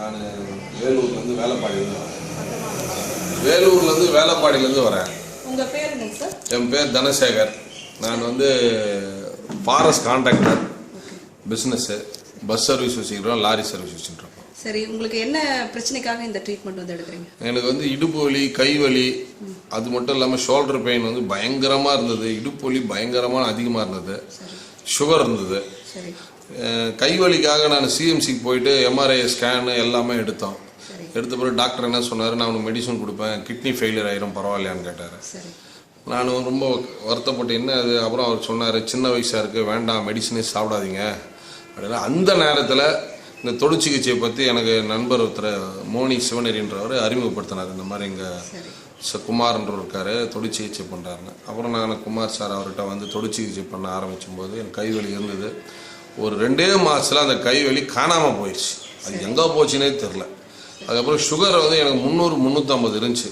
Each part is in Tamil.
நான் வேலூர்லேருந்து வேலைப்பாடியிலேருந்து வரேன். வேலூர்லேருந்து வேலைப்பாடியிலேருந்து வரேன். உங்க பேர் சார் என் பேர் தனசேகர். நான் வந்து forest contractor business bus service வச்சுக்கிறோம் லாரி சர்வீஸ் வச்சுருக்கோம் சரி உங்களுக்கு என்ன பிரச்சனைக்காக இந்த ட்ரீட்மெண்ட் வந்து எடுக்கிறீங்க? எனக்கு வந்து இடுப்பு வலி கை வலி அது மட்டும் இல்லாமல் ஷோல்டர் பெயின் வந்து பயங்கரமாக இருந்தது. இடுப்பு வலி பயங்கரமாக அதிகமாக இருந்தது. சுகர் இருந்தது. சரி அஹ் கை வலிக்காக நான் சிஎம்சிக்கு போயிட்டு எம்ஆர்ஐ ஸ்கேனு எல்லாமே எடுத்தோம். எடுத்த பிறகு டாக்டர் என்ன சொன்னார்? நான் உனக்கு மெடிசன் கொடுப்பேன். கிட்னி ஃபெயிலியர் ஆயிரும். பரவாயில்லையான்னு கேட்டார். நான் ரொம்ப வருத்தப்பட்டு என்ன அது? அப்புறம் அவர் சொன்னார் சின்ன வயசாக இருக்குது வேண்டாம். மெடிசனே சாப்பிடாதீங்க. அப்படின்னா அந்த நேரத்தில் இந்த தொடு சிகிச்சையை பற்றி எனக்கு நண்பர் ஒருத்தர் மோனி சிவனரின்றவர் அறிமுகப்படுத்தினார். இந்த மாதிரி ச குமார்ன்ற இருக்காரு. தொடு சிகிச்சை பண்ணுறாருன்னு அப்புறம் நான் குமார் சார் அவர்கிட்ட வந்து தொடு சிகிச்சை பண்ண ஆரம்பிச்சும் போது என் கைவலி இருந்தது. ஒரு ரெண்டே மாதத்தில் அந்த கைவலி காணாமல் போயிடுச்சு. அது எங்கே போச்சுன்னே தெரில அதுக்கப்புறம் சுகர் வந்து எனக்கு முந்நூறு முந்நூற்றம்பது இருந்துச்சு.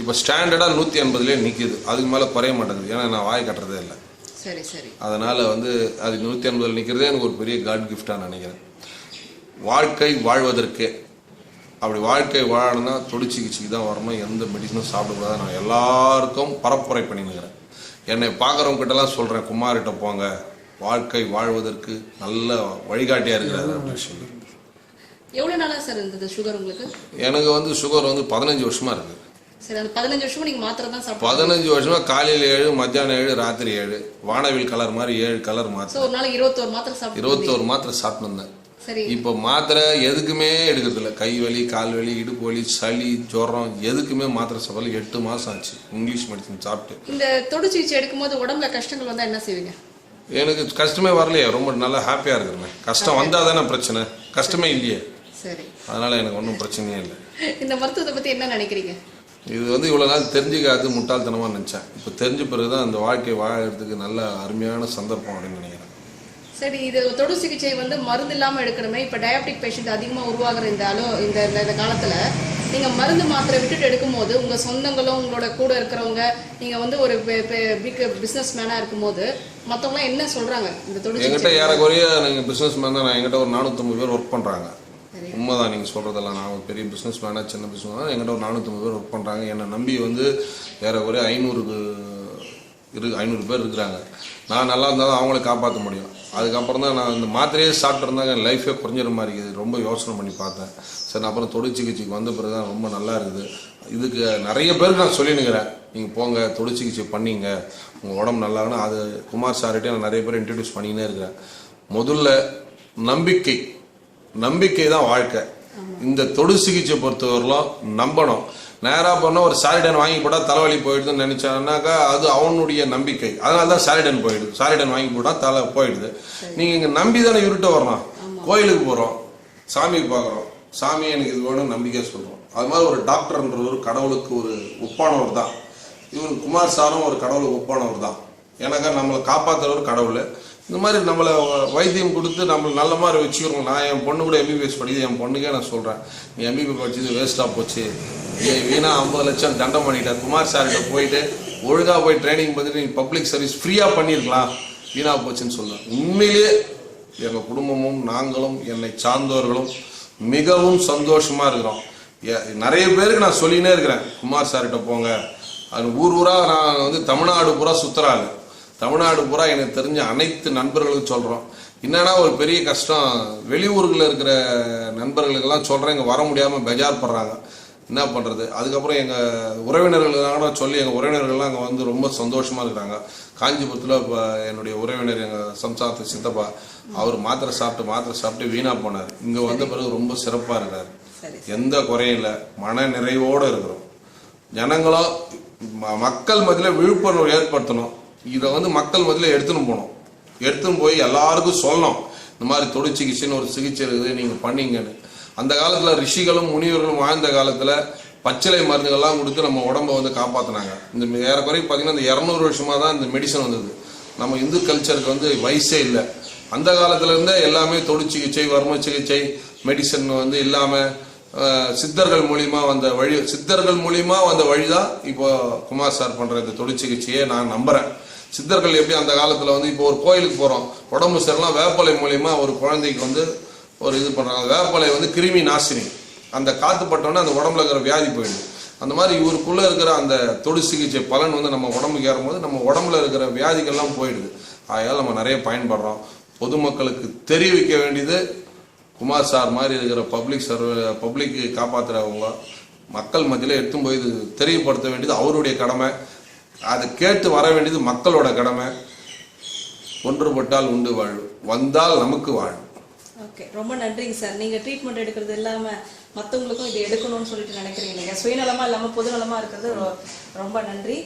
இப்போ ஸ்டாண்டர்டாக நூற்றி எண்பதுலேயே நிற்கிது அதுக்கு மேலே குறைய மாட்டேங்குது. ஏன்னா நான் வாய் கட்டுறதே இல்லை. சரி சரி. அதனால் வந்து அது நூற்றி எண்பதில் நிற்கிறதே எனக்கு ஒரு பெரிய காட் கிஃப்டாக நினைக்கிறேன். வாழ்க்கை வாழ்வதற்கே. அப்படி வாழ்க்கை வாழணும்னா தொடு சிகிச்சைக்கு தான் வரணும். எந்த மெடிசனும் சாப்பிடக்கூடாது. நான் எல்லாருக்கும் பரப்புரை பண்ணினுக்கிறேன். என்னை பார்க்குறவங்க கிட்டலாம் சொல்கிறேன் குமார்கிட்ட போங்க. வாழ்க்கை வாழ்வதற்கு நல்ல வழிகாட்டியாக இருக்கிறாரு அப்படின்னு சொல்லி எவ்வளவு நாளா சார் இருந்தது சுகர் உங்களுக்கு? எனக்கு வந்து சுகர் வந்து பதினஞ்சு வருஷமாக இருக்குது சரி அந்த பதினஞ்சு வருஷமா நீங்க மாத்திரை தான் சாப்பிட்டு பதினஞ்சு வருஷமா காலையில் ஏழு மத்தியானம் ஏழு ராத்திரி ஏழு. வானவில் கலர் மாதிரி ஏழு கலர் மாத்திரை. ஒரு நாளைக்கு இருபத்தோரு மாத்திரை சாப்பிட்டு இருபத்தோரு மாத்திரை சாப்பிட்டு இருந்தேன் சரி. இப்போ மாத்திரை எதுக்குமே எடுக்கிறதில்ல கை வலி கால் வலி இடுப்பு வலி சளி ஜுரம் எதுக்குமே மாத்திரை சாப்பிடல. எட்டு மாதம் ஆச்சு. இங்கிலீஷ் மெடிசன் சாப்பிட்டு. இந்த தொடு சிகிச்சை எடுக்கும்போது உடம்புல கஷ்டங்கள் வந்தா என்ன செய்வீங்க? எனக்கு கஷ்டமே வரலையே ரொம்ப நல்லா ஹாப்பியாக இருக்கிறேன். கஷ்டம் வந்தால் தானே பிரச்சனை. கஷ்டமே இல்லையே. சரி. அதனால் எனக்கு ஒன்றும் பிரச்சனையே இல்லை. இந்த மருத்துவத்தை பத்தி என்ன நினைக்கிறீங்க? இது வந்து இவ்வளோ நாள் தெரிஞ்சுக்காது முட்டாள்தனமாக நினச்சேன். இப்போ தெரிஞ்ச பிறகு தான் அந்த வாழ்க்கை வாழறதுக்கு நல்ல அருமையான சந்தர்ப்பம் அப்படின்னு நினைக்கிறேன். சரி இது தொடு சிகிச்சை வந்து மருந்து இல்லாம எடுக்கணுமே. இப்ப டயபெட்டிக் பேஷண்ட் அதிகமா உருவாகுற இந்த அளவு இந்த- இந்த காலத்துல நீங்க மருந்து மாத்திரை விட்டுட்டு எடுக்கும்போது உங்க சொந்தங்களும் உங்களோட கூட இருக்கிறவங்க நீங்க வந்து ஒரு பிக் பிசினஸ் மேனா இருக்கும்போது மத்தவங்க என்ன சொல்றாங்க? இந்த என்கிட்ட சிகிச்சை ஏறக்குறைய நீங்கள் பிஸ்னஸ் மேன் தான் நான் என்கிட்ட ஒரு நானூற்றம்பது பேர் ஒர்க் பண்ணுறாங்க. உண்மைதான் நீங்கள் சொல்கிறதெல்லாம் நான் ஒரு பெரிய பிஸ்னஸ் மேனாக சின்ன பிஸ்னஸ் மேனாக என்கிட்ட ஒரு நானூற்றம்பது பேர் ஒர்க் பண்ணுறாங்க என்னை நம்பி வந்து ஏறக்குறைய ஐநூறுக்கு இரு ஐநூறு பேர் இருக்கிறாங்க. நான் நல்லா இருந்தால் தான் அவங்கள காப்பாற்ற முடியும். அதுக்கப்புறம் தான் நான் இந்த மாத்திரையே சாப்பிட்ருந்தாங்க லைஃபே குறைஞ்சிற மாதிரி இருக்குது. ரொம்ப யோசனை பண்ணி பார்த்தேன். சரி நான் அப்புறம் தொடு சிகிச்சைக்கு வந்த பிறகு தான் ரொம்ப நல்லா இருக்குது. இதுக்கு நிறைய பேருக்கு நான் சொல்லினுக்கிறேன். நீங்கள் போங்க தொடு சிகிச்சை பண்ணீங்க. உங்கள் உடம்பு நல்லாகணும் அது குமார் சார்கிட்டே நான் நிறைய பேர் இன்ட்ரடியூஸ் பண்ணிக்கினே இருக்கிறேன். முதல்ல நம்பிக்கை. நம்பிக்கை தான் வாழ்க்கை. இந்த தொடு சிகிச்சை பொறுத்தவரையிலும் நம்பணும். நேராக பண்ண ஒரு சாரிடன் வாங்கி போட்டால் தலைவலி போயிடுதுன்னு நினைச்சானாக்கா அது அவனுடைய நம்பிக்கை. அதனால தான் சாரிடன் போயிடுது. சாரிடன் வாங்கி போட்டால் தலை போயிடுது. நீங்கள் இங்கே நம்பி தானே இருட்ட வரணும் கோயிலுக்கு போகிறோம் சாமிக்கு பார்க்குறோம். சாமி எனக்கு இது வேணும் நம்பிக்கை சொல்கிறோம் அது மாதிரி ஒரு டாக்டர்ன்ற ஒரு கடவுளுக்கு ஒரு ஒப்பானவர் தான். இவர் குமார் சாரும் ஒரு கடவுளுக்கு ஒப்பானவர் தான். ஏன்னாக்கா நம்மளை காப்பாற்றுறவர் கடவுள். இந்த மாதிரி நம்மளை வைத்தியம் கொடுத்து நம்மளை நல்ல மாதிரி வச்சுக்கிறோம் நான் என் பொண்ணு கூட எம்பிபிஎஸ் படிக்குது என் பொண்ணுக்கே நான் சொல்கிறேன் நீ எம்பிபிஎஸ் படிச்சது வேஸ்ட்டாக போச்சு. நீ வீணா ஐம்பது லட்சம் தண்டம் பண்ணிட்ட. குமார் சார்கிட்ட போயிட்டு ஒழுங்காக போய் ட்ரைனிங் பண்ணிட்டு நீ பப்ளிக் சர்வீஸ் ஃப்ரீயாக பண்ணியிருக்கலாம் வீணாக போச்சுன்னு சொல்லுவேன் உண்மையிலேயே எங்கள் குடும்பமும் நாங்களும் என்னை சார்ந்தவர்களும் மிகவும் சந்தோஷமாக இருக்கிறோம். நிறைய பேருக்கு நான் சொல்லினே இருக்கிறேன் குமார் சார்கிட்ட போங்க. அது ஊர் ஊராக நான் வந்து தமிழ்நாடு பூரா சுற்றுறாங்க தமிழ்நாடு பூரா எனக்கு தெரிஞ்ச அனைத்து நண்பர்களுக்கும் சொல்கிறோம் என்னன்னா ஒரு பெரிய கஷ்டம்? வெளியூர்களில் இருக்கிற நண்பர்களுக்கெல்லாம் சொல்கிறேன் இங்கே வர முடியாமல் பெஜார் படுறாங்க. என்ன பண்ணுறது அதுக்கப்புறம் எங்கள் உறவினர்களுக்காக சொல்லி எங்கள் உறவினர்கள்லாம் அங்கே வந்து ரொம்ப சந்தோஷமாக இருக்கிறாங்க. காஞ்சிபுரத்தில் இப்போ என்னுடைய உறவினர் எங்கள் சம்சாரத்து சித்தப்பா அவர் மாத்திரை சாப்பிட்டு மாத்திரை சாப்பிட்டு வீணாக போனார். இங்கே வந்த பிறகு ரொம்ப சிறப்பாக இருக்கார் எந்த குறையும் இல்லை. மன நிறைவோடு இருக்கிறோம். ஜனங்களும் மக்கள் மத்தியில் விழிப்புணர்வு ஏற்படுத்தணும். இதை வந்து மக்கள் மத்தியில் எடுத்துன்னு போகணும். எடுத்துன்னு போய் எல்லாருக்கும் சொல்லணும். இந்த மாதிரி தொடு சிகிச்சைன்னு ஒரு சிகிச்சை இருக்குது நீங்கள் பண்ணீங்கன்னு. அந்த காலத்தில் ரிஷிகளும் முனிவர்களும் வாழ்ந்த காலத்தில் பச்சிலை மருந்துகள்லாம் கொடுத்து நம்ம உடம்ப வந்து காப்பாற்றினாங்க இந்த ஏறக்குறைய பார்த்தீங்கன்னா இந்த இரநூறு வருஷமாக தான் இந்த மெடிசன் வந்தது. நம்ம இந்து கல்ச்சருக்கு வந்து வயசே இல்லை. அந்த காலத்துலேருந்தே எல்லாமே தொடு சிகிச்சை வர்ம சிகிச்சை மெடிசன் வந்து இல்லாமல் சித்தர்கள் மூலியமா வந்த வழி சித்தர்கள் மூலியமா வந்த வழி தான் இப்போ குமார் சார் பண்ணுற இந்த தொழிற்சிகிச்சையை சிகிச்சையை நான் நம்புகிறேன் சித்தர்கள் எப்படி அந்த காலத்தில் வந்து இப்போ ஒரு கோயிலுக்கு போகிறோம் உடம்பு சரியில்லாம் வேப்பலை மூலியமாக ஒரு குழந்தைக்கு வந்து ஒரு இது பண்ணுறாங்க வேப்பலை வந்து கிருமி நாசினி. அந்த காற்று பட்டோன்னே அந்த உடம்புல இருக்கிற வியாதி போயிடுது. அந்த மாதிரி இவருக்குள்ளே இருக்கிற அந்த தொடு சிகிச்சை பலன் வந்து நம்ம உடம்புக்கு ஏறும்போது நம்ம உடம்புல இருக்கிற வியாதிகள்லாம் போயிடுது. ஆகையால் நம்ம நிறைய பயன்படுறோம். பொதுமக்களுக்கு தெரிவிக்க வேண்டியது குமார் சார் மாதிரி இருக்கிற பப்ளிக் சர்வ பப்ளிக்கு காப்பாற்றுறவங்க மக்கள் மத்தியில் எடுத்தும் போய் இது தெரியப்படுத்த வேண்டியது அவருடைய கடமை. அது கேட்டு வர வேண்டியது மக்களோட கடமை. ஒன்றுபட்டால் உண்டு வாழும் வந்தால் நமக்கு வாழும் ஓகே ரொம்ப நன்றிங்க சார். நீங்க ட்ரீட்மெண்ட் எடுக்கிறது இல்லாம மத்தவங்களுக்கும் இது எடுக்கணும்னு சொல்லிட்டு நினைக்கிறீங்க நீங்க சுயநலமா இல்லாம பொதுநலமா இருக்கிறது ரொம்ப நன்றி.